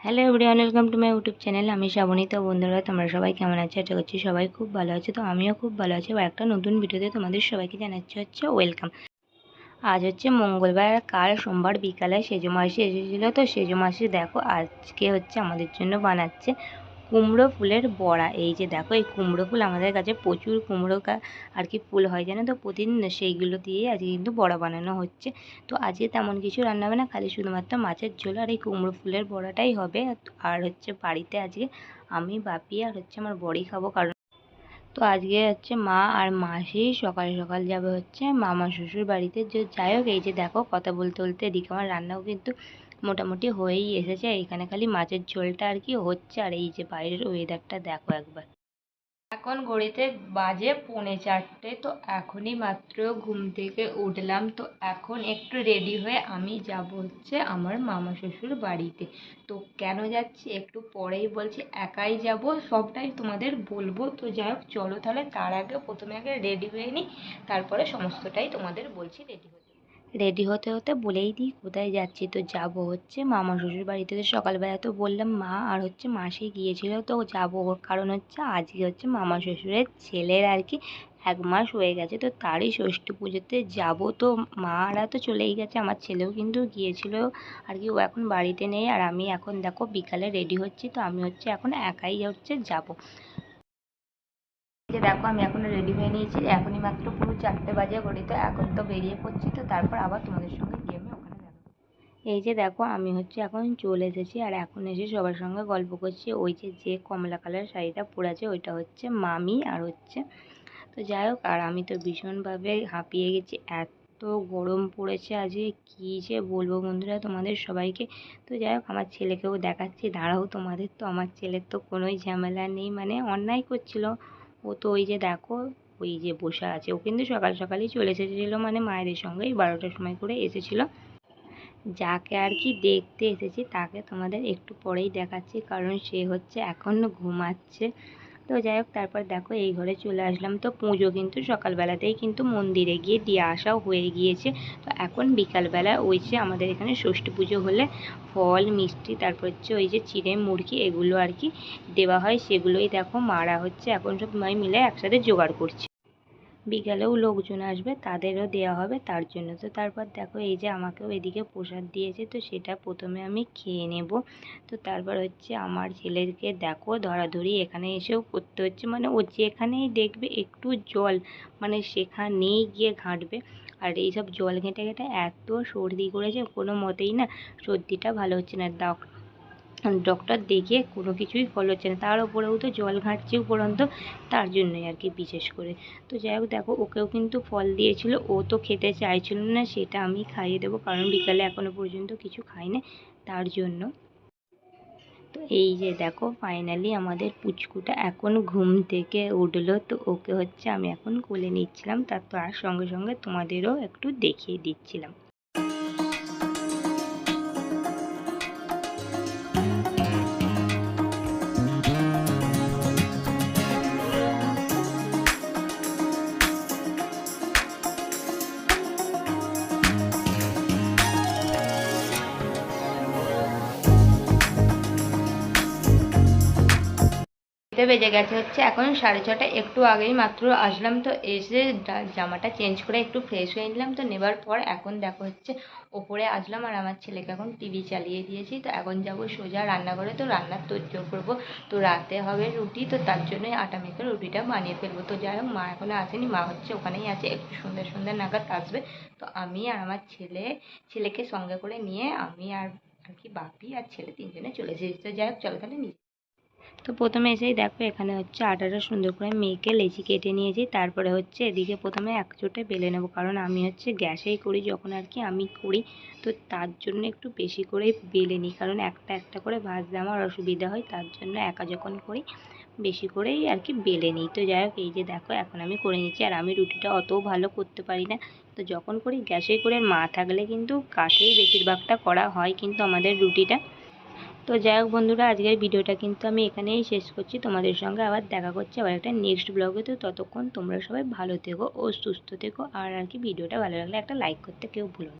Hello everyone welcome to my YouTube channel আমি শ্রাবণী তো বন্ধুরা, তোমরা সবাই কেমন আছো? আশা করছি সবাই খুব ভালো আছে। তো আমিও খুব ভালো আছি এবার একটা নতুন ভিডিওতে তোমাদের সবাইকে জানাচ্ছি হচ্ছে ওয়েলকাম আজ হচ্ছে মঙ্গলবার, কাল সোমবার বিকালে সেজো মাসি এসেছিল। তো সেজো মাসি, দেখো, আজকে হচ্ছে আমাদের জন্য বানাচ্ছে কুমড়ো ফুলের বড়া। এই যে দেখো, এই কুমড়ো ফুল আমাদের কাছে প্রচুর কুমড়ো আর কি ফুল হয় জানো তো? প্রতিদিন সেইগুলো দিয়ে আজকে কিন্তু বড়া বানানো হচ্ছে। তো আজকে তেমন কিছু রান্না হবে না, খালি শুধুমাত্র মাছের ঝোল আর এই কুমড়ো ফুলের বড়াটাই হবে। আর হচ্ছে বাড়িতে আজকে আমি, বাপি আর হচ্ছে আমার বড়ি খাব কারণ তো আজকে হচ্ছে মা আর মাসি সকাল সকাল যাবে হচ্ছে মামা শ্বশুর বাড়িতে। যে যাই হোক, এই যে দেখো, কথা বলতে বলতে এদিকে আমার রান্নাও কিন্তু মোটামুটি হয়েই এসেছে। এখানে খালি মাছের ঝোলটা আর কি হচ্ছে। আর এই যে বাইরের ওয়েদারটা দেখো একবার। এখন ঘড়িতে বাজে পৌনে চারটে। তো এখনই মাত্র ঘুম থেকে উঠলাম। তো এখন একটু রেডি হয়ে আমি যাব হচ্ছে আমার মামা শ্বশুর বাড়িতে। তো কেন যাচ্ছি একটু পরেই বলছি, একাই যাব, সবটাই তোমাদের বলব। তো যাই হোক, চলো তাহলে তার আগে, প্রথমে আগে রেডি হয়ে নিই তারপরে সমস্তটাই তোমাদের বলছি রেডি হতে। রেডি হতে হতে বলেই দিই, কোথায় যাচ্ছি? তো যাব হচ্ছে মামা ষষ্ঠীর বাড়িতে। তো সকালবেলা তো বললাম, মা, আর হচ্ছে মাসি গিয়েছিল, তো যাব কারণ হচ্ছে আজকে হচ্ছে মামা শ্বশুরের ছেলের আর কি এক মাস হয়ে গেছে, তো তারই ষষ্ঠী পুজোতে যাব। তো মারা তো চলেই গেছে, আমার ছেলেও কিন্তু গিয়েছিল আর কি, ও এখন বাড়িতে নেই। আর আমি এখন দেখো বিকালে রেডি হচ্ছি, তো আমি হচ্ছে এখন একাই হচ্ছে যাব। যে দেখো, আমি এখন রেডি হয়ে নিয়েছি। এখনই মাত্র পুরো চারটে বাজে ঘড়ি, তো এখন তো বেরিয়ে পড়ছি, তো তারপর আবার তোমাদের সঙ্গে গিয়ে আমি ওখানে দেখা। এই যে দেখো, আমি হচ্ছে এখন চলে এসেছি, আর এখন এসে সবার সঙ্গে গল্প করছি। ওই যে যে কমলা কালার শাড়িটা পরে আছে ওইটা হচ্ছে মামি আর হচ্ছে, তো যাই হোক, আর আমি তো ভীষণভাবে হাঁপিয়ে গেছি। এত গরম পড়েছে আজকে, কী যে বলব বন্ধুরা তোমাদের সবাইকে। তো যাই হোক, আমার ছেলেকেও দেখাচ্ছি, দাঁড়াও তোমাদের তো, আমার ছেলের তো কোনোই ঝামেলা নেই মানে অন্যায় করছিল। ও তো ওই যে দেখো, ওই যে বসে আছে। ও কিন্তু সকাল সকালই চলে এসেছিল মানে মায়েদের সঙ্গে বারোটার সময় করে এসেছিল। যাকে আর কি দেখতে এসেছি, তাকে তোমাদের একটু পরেই দেখাচ্ছি, কারণ সে হচ্ছে এখনও ঘুমাচ্ছে। তো যাই হোক, তারপর দেখো এই ঘরে চলে আসলাম। তো পুজো কিন্তু সকালবেলাতেই কিন্তু মন্দিরে গিয়ে দিয়ে আসাও হয়ে গিয়েছে। তো এখন বিকালবেলা ওই যে আমাদের এখানে ষষ্ঠী পুজো হলে ফল, মিষ্টি, তারপর হচ্ছে ওই যে চিড়ে, মুরগি এগুলো আর কি দেওয়া হয়। সেগুলোই দেখো মারা হচ্ছে। এখন সব মাই মিলে একসাথে জোগাড় করছে। বিকালেও লোকজন আসবে, তাদেরও দেওয়া হবে, তার জন্য। তো তারপর দেখো, এই যে আমাকেও এদিকে প্রসাদ দিয়েছে, তো সেটা প্রথমে আমি খেয়ে নেব। তো তারপর হচ্ছে আমার ছেলেকে দেখো, ধরাধরি এখানে এসেও করতে হচ্ছে। মানে ও যেখানেই দেখবে একটু জল মানে সেখানেই গিয়ে ঘাঁটবে। আর এইসব জল ঘেঁটে ঘেঁটে এত সর্দি করেছে, কোনো মতেই না সর্দিটা ভালো হচ্ছে না। ডাক ডক্টর দেখিয়ে কোনো কিছুই ফল হচ্ছে না। তার উপরেও তো জল ঘাঁটছে উপরন্ত, তার জন্যই আর কি বিশেষ করে। তো যাই হোক, দেখো, ওকেও কিন্তু ফল দিয়েছিল, ও তো খেতে চাইছিল না, সেটা আমি খাইয়ে দেবো, কারণ বিকালে এখনও পর্যন্ত কিছু খাইনি, তার জন্য। তো এই যে দেখো ফাইনালি আমাদের পুচকুটা এখন ঘুম থেকে উঠল, তো ওকে হচ্ছে আমি এখন কোলে নিচ্ছিলাম তার তার সঙ্গে সঙ্গে তোমাদেরও একটু দেখিয়ে দিচ্ছিলাম। তে বেজে গেছে হচ্ছে, এখন সাড়ে ছটা একটু আগেই মাত্র আসলাম, তো এসে জামাটা চেঞ্জ করে একটু ফ্রেশ হয়ে নিলাম, তো নেবার পর এখন দেখো হচ্ছে ওপরে আসলাম, আর আমার ছেলেকে এখন টিভি চালিয়ে দিয়েছি, তো এখন যাব সোজা রান্নাঘরে, তো রান্নার তোড়জোড় করব, তো রাতে হবে রুটি, তো তার জন্যই আটা মেখে রুটিটা বানিয়ে ফেলব, তো যাই হোক, মা এখনও আসেনি, মা হচ্ছে ওখানেই আছে, একটু সুন্দর সুন্দর নাগাদ আসবে, তো আমি আর আমার ছেলে, ছেলেকে সঙ্গে করে নিয়ে আমি আর আর কি বাপি আর ছেলে তিনজনে চলে এসেছি, তো যাই হোক, চলো তাহলে নিচে তো প্রথমে এসেই দেখো এখানে হচ্ছে আটাটা সুন্দর করে মেখে লেচি কেটে নিয়েছি। তারপরে হচ্ছে এদিকে প্রথমে এক চোটে বেলে নেব, কারণ আমি হচ্ছে গ্যাসেই করি যখন আর কি আমি করি। তো তার জন্য একটু বেশি করেই বেলে নিই, কারণ একটা একটা করে ভাজতে আমার অসুবিধা হয়, তার জন্য একা যখন করি বেশি করেই আর কি বেলে নিই। তো যাই হোক, এই যে দেখো এখন আমি করে নিচ্ছি, আর আমি রুটিটা অতও ভালো করতে পারি না। তো যখন করি গ্যাসে করে মা থাকলে কিন্তু কাঠেই বেশিরভাগটা করা হয় কিন্তু আমাদের রুটিটা। তো যাই হোক বন্ধুরা, আজকের ভিডিওটা কিন্তু আমি এখানেই শেষ করছি। তোমাদের সঙ্গে আবার দেখা করছি আবার একটা নেক্সট ব্লগে তো ততক্ষণ তোমরা সবাই ভালো থেকো ও সুস্থ থেকো। আর আর কি, ভিডিওটা ভালো লাগলে একটা লাইক করতে কেউ ভুলো